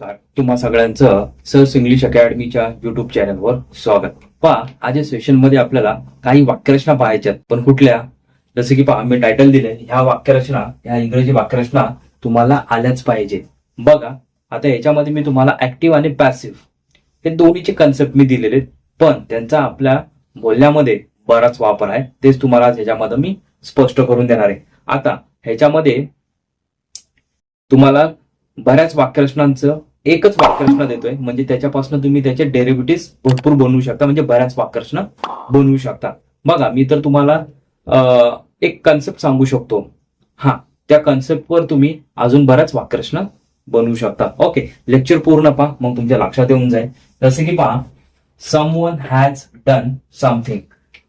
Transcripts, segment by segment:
नमस्कार. तुम्हा सगळ्यांचं सर्स इंग्लिश अकॅडमीच्या युट्यूब चॅनलवर स्वागत. पहा आज सेशनमध्ये आपल्याला काही वाक्यरचना पाहायच्यात. पण कुठल्या? जसं की पहा मी टायटल दिले ह्या वाक्यरचना ह्या इंग्रजी वाक्यरचना तुम्हाला आल्याच पाहिजे बघा आता याच्यामध्ये मी तुम्हाला ऍक्टिव्ह आणि पॅसिव्ह हे दोन्हीचे कन्सेप्ट मी दिलेले पण त्यांचा आपल्या बोलण्यामध्ये बराच वापर आहे. तेच तुम्हाला आज ह्याच्यामध्ये मी स्पष्ट करून देणार आहे. आता ह्याच्यामध्ये तुम्हाला बऱ्याच वाक्यरचनांचं एकच वाक्यरचना देतोय. म्हणजे त्याच्यापासून तुम्ही त्याचे डेरिव्हेटिव्ह भरपूर बनवू शकता. म्हणजे बऱ्याच वाक्यरचना बनवू शकता. बघा मी तर तुम्हाला एक कन्सेप्ट सांगू शकतो. हा त्या कन्सेप्टवर तुम्ही अजून बऱ्याच वाक्यरचना बनवू शकता. ओके लेक्चर पूर्ण पहा मग तुमच्या लक्षात येऊन जाईल. जसे की पहा समवन हॅज डन समथिंग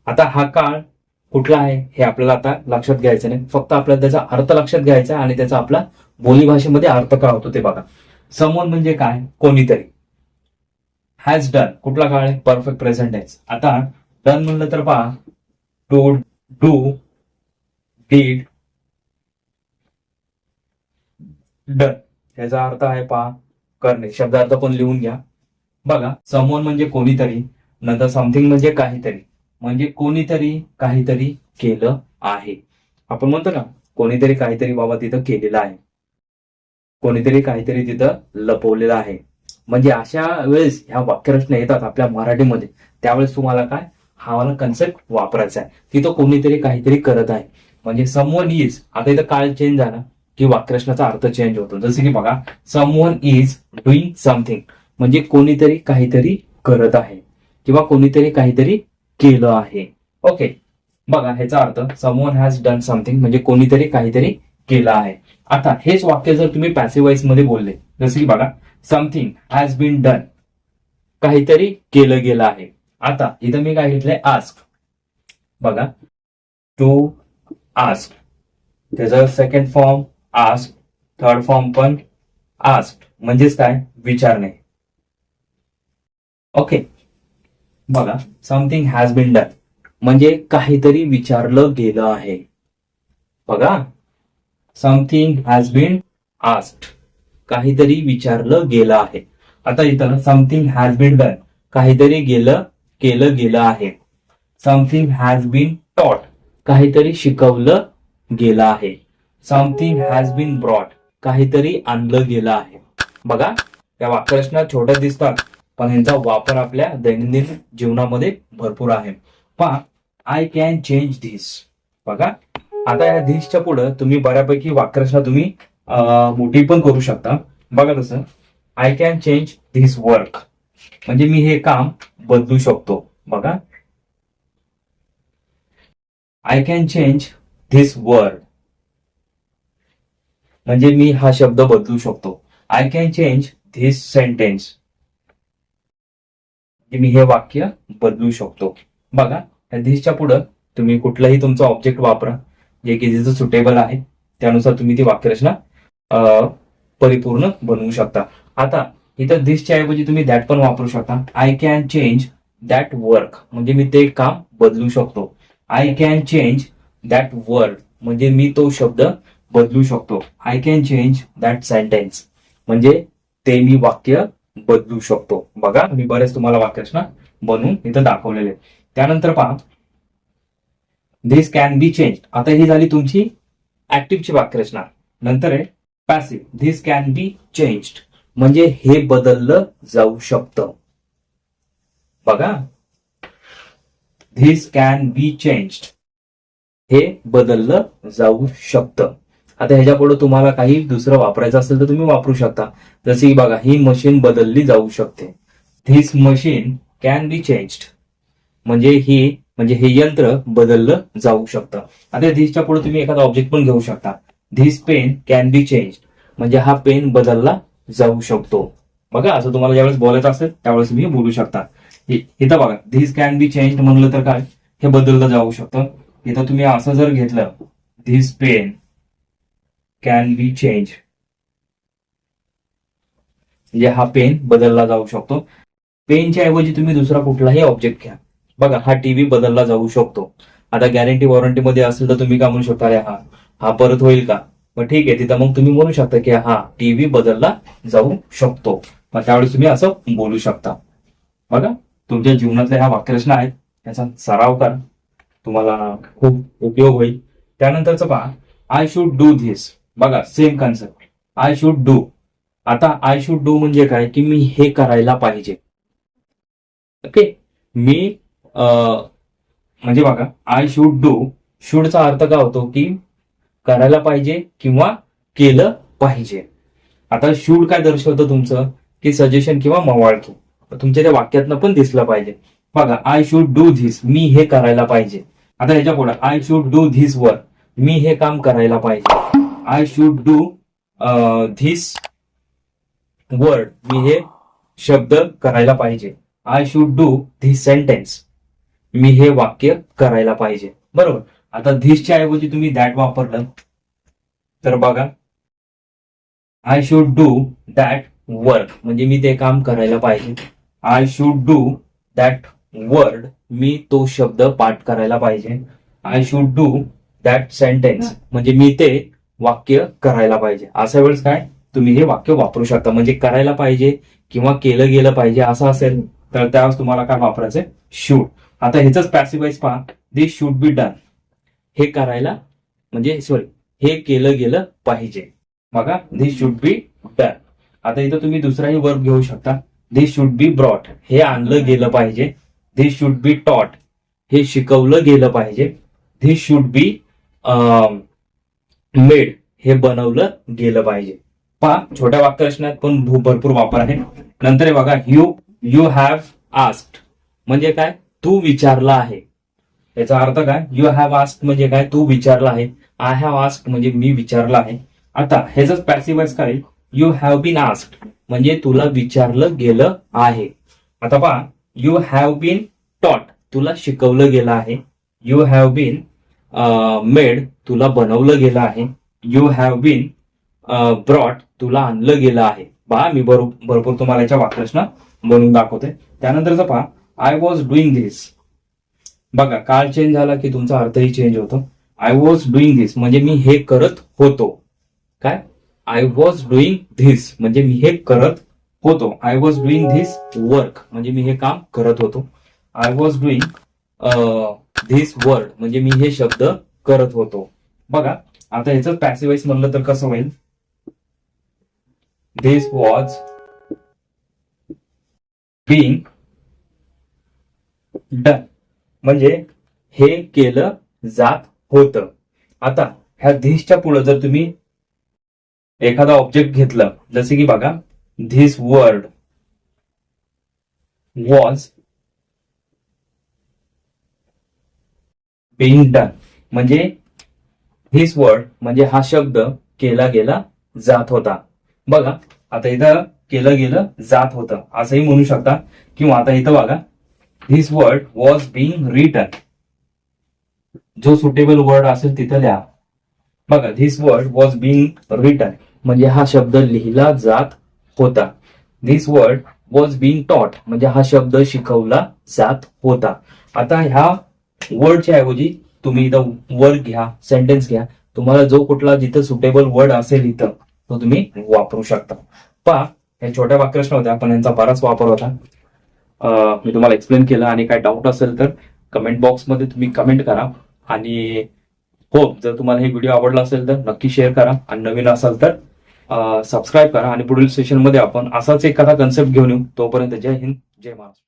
आता हा काळ कुठला आहे हे आपल्याला आता लक्षात घ्यायचं नाही. फक्त आपल्याला त्याचा अर्थ लक्षात घ्यायचा आणि त्याचा आपला बोलीभाषेमध्ये अर्थ काय होतो ते बघा. समवन म्हणजे काय? कोणीतरी. हॅज डन कुठला काळ आहे? परफेक्ट प्रेझेंट आहे आता डन म्हणलं तर पहा. टू डू डीड डन त्याचा अर्थ आहे पहा. करणे. शब्दार्थ पण लिहून घ्या. बघा. समोन म्हणजे कोणीतरी. नंतर समथिंग म्हणजे काहीतरी. म्हणजे कोणीतरी काहीतरी केलं आहे. आपण म्हणतो ना कोणीतरी काहीतरी बाबा तिथं केलेलं आहे. कोणीतरी काहीतरी तिथं लपवलेलं आहे. म्हणजे अशा वेळेस ह्या वाक्यरचना येतात आपल्या मराठीमध्ये. त्यावेळेस तुम्हाला काय? हा मला कन्सेप्ट वापरायचा आहे. तिथं कोणीतरी काहीतरी करत आहे. म्हणजे समवन इज आता इथं काळ चेंज झाला की वाक्यरचनाचा अर्थ चेंज होतो. जसं की बघा समवन इज डुईंग समथिंग म्हणजे कोणीतरी काहीतरी करत आहे. किंवा कोणीतरी काहीतरी केलं आहे. ओके बघा ह्याचा अर्थ समवन हॅज डन समथिंग म्हणजे कोणीतरी काहीतरी केलं आहे. आता हेच वाक्य जर तुम्ही पॅसिवाईजमध्ये बोलले जसे की बघा समथिंग हॅज बीन डन काहीतरी केलं गेलं आहे. आता इथं मी काय घेतलंय? आस्क बघा. टू आस्क त्याचा second form ask third form पण आस्क म्हणजेच काय? विचारणे. ओके बघा. समथिंग हॅज बीन डन म्हणजे काहीतरी विचारलं गेलं आहे. बघा. समथिंग हॅज बीन आस्ट काहीतरी विचारलं गेलं आहे. आता इथं समथिंग हॅज बीन डन काहीतरी गेलं केलं गेलं आहे. समथिंग हॅज बीन टॉट काहीतरी शिकवलं गेलं आहे. समथिंग हॅज बीन ब्रॉट काहीतरी आणलं गेलं आहे. बघा या वाक्यरचना छोट्या दिसतात पण यांचा वापर आपल्या दैनंदिन जीवनामध्ये भरपूर आहे. पहा आय कॅन चेंज धीस बघा आता या धिसच्या पुढे तुम्ही बऱ्यापैकी वाक्यरचना तुम्ही मोठी पण करू शकता. बघा तसं. I can change this work म्हणजे मी हे काम बदलू शकतो. बघा. I can change this word म्हणजे मी हा शब्द बदलू शकतो. I can change this sentence म्हणजे मी हे वाक्य बदलू शकतो. बघा. या धिसच्या पुढं तुम्ही कुठलाही तुमचा ऑब्जेक्ट वापरा. जे की जिथं सुटेबल आहे त्यानुसार तुम्ही ती वाक्यरचना परिपूर्ण बनवू शकता. आता इथं दिसच्या ऐवजी तुम्ही दॅट पण वापरू शकता. I can change that work म्हणजे मी ते काम बदलू शकतो. I can change that word म्हणजे मी तो शब्द बदलू शकतो. I can change that sentence म्हणजे ते मी वाक्य बदलू शकतो. बघा मी बरेच तुम्हाला वाक्यरचना बनवून इथं दाखवलेले. त्यानंतर पहा धिस कॅन बी चेंज आता ही झाली तुमची ऍक्टिव्हची वाक्यरचना नंतर आहे passive this can be changed म्हणजे हे बदललं जाऊ शकतं. बघा. धिस कॅन बी चेंज्ड हे बदललं जाऊ शकतं. आता ह्याच्या पुढे तुम्हाला काही दुसरं वापरायचं असेल तर तुम्ही वापरू शकता. जसे की बघा ही मशीन बदलली जाऊ शकते. This machine can be changed म्हणजे ही म्हणजे हे यंत्र बदललं जाऊ शकतं. आता धीसच्या पुढे तुम्ही एखादा ऑब्जेक्ट पण घेऊ शकता. This pen can be change म्हणजे हा पेन बदलला जाऊ शकतो. बघा असं तुम्हाला ज्यावेळेस बोलायचं असेल त्यावेळेस तुम्ही बोलू शकता. इथं बघा धीस कॅन बी चेंज म्हणलं तर काय? हे बदललं जाऊ शकतं. इथं तुम्ही असं जर घेतलं this pen can be change म्हणजे हा पेन बदलला जाऊ शकतो. पेनच्या ऐवजी तुम्ही दुसरा कुठलाही ऑब्जेक्ट घ्या. बघा हा टीव्ही बदलला जाऊ शकतो. आता गॅरंटी वॉरंटी मध्ये असेल तर तुम्ही काय म्हणू शकता अरे हा हा परत होईल का? मग ठीक आहे तिथं मग तुम्ही म्हणू शकता की हा टीव्ही बदलला जाऊ शकतो. मग त्यावेळेस तुम्ही असं बोलू शकता. बघा तुमच्या जीवनातल्या ह्या वाक्यरचना आहेत याचा सराव करा. तुम्हाला खूप उपयोग होईल. त्यानंतरचं पहा आय शुड डू धिस बघा same concept I should do आता आय शुड डू म्हणजे काय? की मी हे करायला पाहिजे. ओके मी म्हणजे बघा आय शुड डू शुडचा अर्थ काय होतो की करायला पाहिजे किंवा केलं पाहिजे. आता शूड काय दर्शवतं तुमचं? की सजेशन किंवा मवाळकी. तुमच्या त्या वाक्यातनं पण दिसलं पाहिजे. बघा आय शुड डू धिस मी हे करायला पाहिजे. आता ह्याच्या पुढे आय शुड डू धिस वर मी हे काम करायला पाहिजे. I should do this word मी हे शब्द करायला पाहिजे. I should do this sentence मी हे वाक्य करायला पाहिजे. बरोबर? आता धीसच्या ऐवजी तुम्ही दॅट वापरलं. तर बघा. I should do that work म्हणजे मी ते काम करायला पाहिजे. I should do that word मी तो शब्द पाठ करायला पाहिजे. I should do that sentence म्हणजे मी ते वाक्य करायला पाहिजे. अशा वेळेस काय? तुम्ही हे वाक्य वापरू शकता. म्हणजे करायला पाहिजे किंवा केलं गेलं पाहिजे. असं असेल तर त्यावेळेस तुम्हाला काय वापरायचं शूड आता ह्याच पॅसिवाईज पहा. दिस शुड बी डन हे करायला म्हणजे सॉरी हे केलं गेलं पाहिजे. बघा दिस शुड बी डन आता इथं तुम्ही दुसराही वर्क घेऊ शकता. दिस शुड बी ब्रॉट हे आणलं गेलं पाहिजे. दिस शुड बी टॉट हे शिकवलं गेलं पाहिजे. दिस शुड बी मेड हे बनवलं गेलं पाहिजे. पहा छोट्या वाक्यरचनात पण भू- भरपूर वापर आहे. नंतर हे बघा यू यू हॅव आस्क्ड म्हणजे काय? तू विचारला आहे. याचा अर्थ काय? यू हॅव आस्क म्हणजे काय? तू विचारला आहे. आय हॅव आस्क म्हणजे मी विचारला आहे. आता ह्याच पॅसिवाइज काय यू हॅव बीन आस्क म्हणजे तुला विचारलं गेलं आहे. आता पहा यू हॅव बीन टॉट तुला शिकवलं गेलं आहे. यू हॅव बीन मेड तुला बनवलं गेलं आहे. यू हॅव बीन ब्रॉट तुला आणलं गेलं आहे. पहा मी बरोबर भरपूर तुम्हाला याच्या वाक्यरचना बनवून दाखवते. त्यानंतरचं पहा आय वॉज डुईंग धिस बघा काळ चेंज झाला की तुमचा अर्थही चेंज होतो. आय वॉज डुईंग धिस म्हणजे मी हे करत होतो. काय? आय वॉज डुईंग धिस म्हणजे मी हे करत होतो. I was doing this work म्हणजे मी हे काम करत होतो. I was doing this word म्हणजे मी हे शब्द करत होतो. बघा आता ह्याचं पॅसिवाईज म्हणलं तर कसं होईल? धिस वॉज बिंग डन म्हणजे हे केलं जात होतं. आता ह्या धीसच्या पुढे जर तुम्ही एखादा ऑब्जेक्ट घेतलं जसे की बघा this word was being done म्हणजे धिस वर्ड म्हणजे हा शब्द केला गेला जात होता. बघा आता इथं केलं गेलं जात होतं. असंही म्हणू शकता. किंवा आता इथं बघा this word was being written जो सुटेबल वर्ड असेल तिथं लिहा. बघा this word was being written म्हणजे हा शब्द लिहिला जात होता. This word was being taught म्हणजे हा शब्द शिकवला जात होता. आता ह्या वर्डच्या ऐवजी तुम्ही इथं वर्ड घ्या सेंटेन्स घ्या. तुम्हाला जो कुठला जिथं सुटेबल वर्ड असेल इथं तो तुम्ही वापरू शकता. पहा या छोट्या वाक्यरचना नव्हत्या पण यांचा बराच वापर होता. मी तुम्हाला एक्सप्लेन केलं आणि काय डाऊट असेल तर कमेंट बॉक्समध्ये तुम्ही कमेंट करा. आणि हो जर तुम्हाला हे व्हिडिओ आवडला असेल तर नक्की शेअर करा. आणि नवीन असाल तर सबस्क्राईब करा. आणि पुढील सेशनमध्ये आपण असाच एखादा कन्सेप्ट घेऊन येऊ. तोपर्यंत जय हिंद जय महाराष्ट्र.